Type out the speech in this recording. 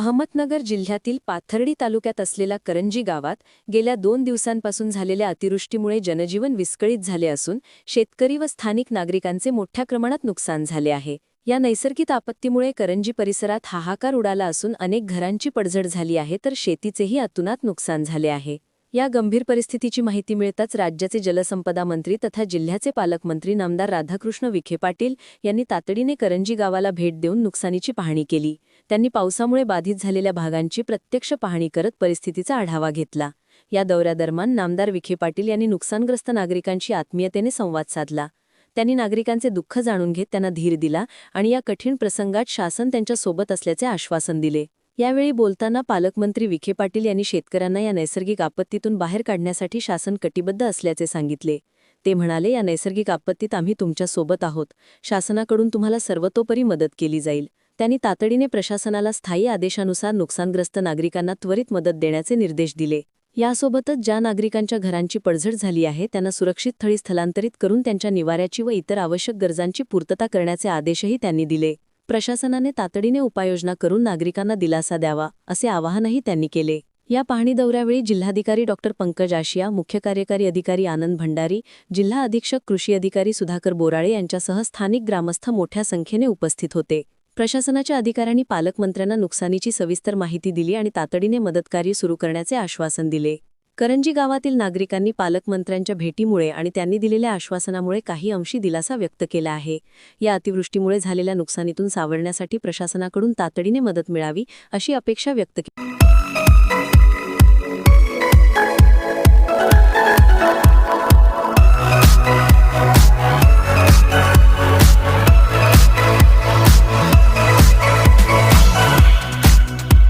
अहमदनगर जिल्ह्यातील पाथर्डी तालुक्यात असलेल्या करंजी गावात गेल्या दोन दिवसांपासून झालेल्या अतिवृष्टीमुळे जनजीवन विस्कळीत झाले असून शेतकरी व स्थानिक नागरिकांचे मोठ्या प्रमाणात नुकसान झाले आहे. या नैसर्गिक आपत्तीमुळे करंजी परिसरात हाहाकार उडाला असून अनेक घरांची पडझड झाली आहे तर शेतीचेही अतुनात नुकसान झाले आहे. या गंभीर परिस्थितीची माहिती मिळताच राज्याचे जलसंपदा मंत्री तथा जिल्ह्याचे पालकमंत्री नामदार राधाकृष्ण विखे पाटील यांनी तातडीने करंजी गावाला भेट देऊन नुकसानीची पाहणी केली. त्यांनी पावसामुळे बाधित झालेल्या भागांची प्रत्यक्ष पाहणी करत परिस्थितीचा आढावा घेतला. या दौऱ्यादरम्यान नामदार विखे पाटील यांनी नुकसानग्रस्त नागरिकांशी आत्मीयतेने संवाद साधला. त्यांनी नागरिकांचे दुःख जाणून घेत त्यांना धीर दिला आणि या कठीण प्रसंगात शासन त्यांच्यासोबत असल्याचे आश्वासन दिले. यावेळी बोलताना पालकमंत्री विखे पाटील यांनी शेतकऱ्यांना या नैसर्गिक आपत्तीतून बाहेर काढण्यासाठी शासन कटिबद्ध असल्याचे सांगितले. ते म्हणाले या नैसर्गिक आपत्तीत आम्ही तुमच्यासोबत आहोत. शासनाकडून तुम्हाला सर्वतोपरी मदत केली जाईल. त्यांनी तातडीने प्रशासनाला स्थायी आदेशानुसार नुकसानग्रस्त नागरिकांना त्वरित मदत देण्याचे निर्देश दिले. यासोबतच ज्या नागरिकांच्या घरांची पडझड झाली आहे त्यांना सुरक्षित थळी स्थलांतरित करून त्यांच्या निवाऱ्याची व इतर आवश्यक गरजांची पूर्तता करण्याचे आदेशही त्यांनी दिले. प्रशासनाने तातडीने उपाययोजना करून नागरिकांना दिलासा द्यावा असे आवाहनही त्यांनी केले. या पाहणी दौऱ्यावेळी जिल्हाधिकारी डॉक्टर पंकज आशिया मुख्य कार्यकारी अधिकारी आनंद भंडारी जिल्हा अधीक्षक कृषी अधिकारी सुधाकर बोराळे यांच्यासह स्थानिक ग्रामस्थ मोठ्या संख्येने उपस्थित होते. प्रशासनाच्या अधिकाऱ्यांनी पालकमंत्र्यांना नुकसानीची सविस्तर माहिती दिली आणि तातडीने मदतकार्य सुरू करण्याचे आश्वासन दिले. करंजी गावातील नागरिकांनी पालकमंत्र्यांच्या भेटीमुळे आणि त्यांनी दिलेल्या आश्वासनामुळे काही अंशी दिलासा व्यक्त केला आहे. या अतिवृष्टीमुळे झालेल्या नुकसानीतून सावरण्यासाठी प्रशासनाकडून तातडीने मदत मिळावी अशी अपेक्षा व्यक्त केली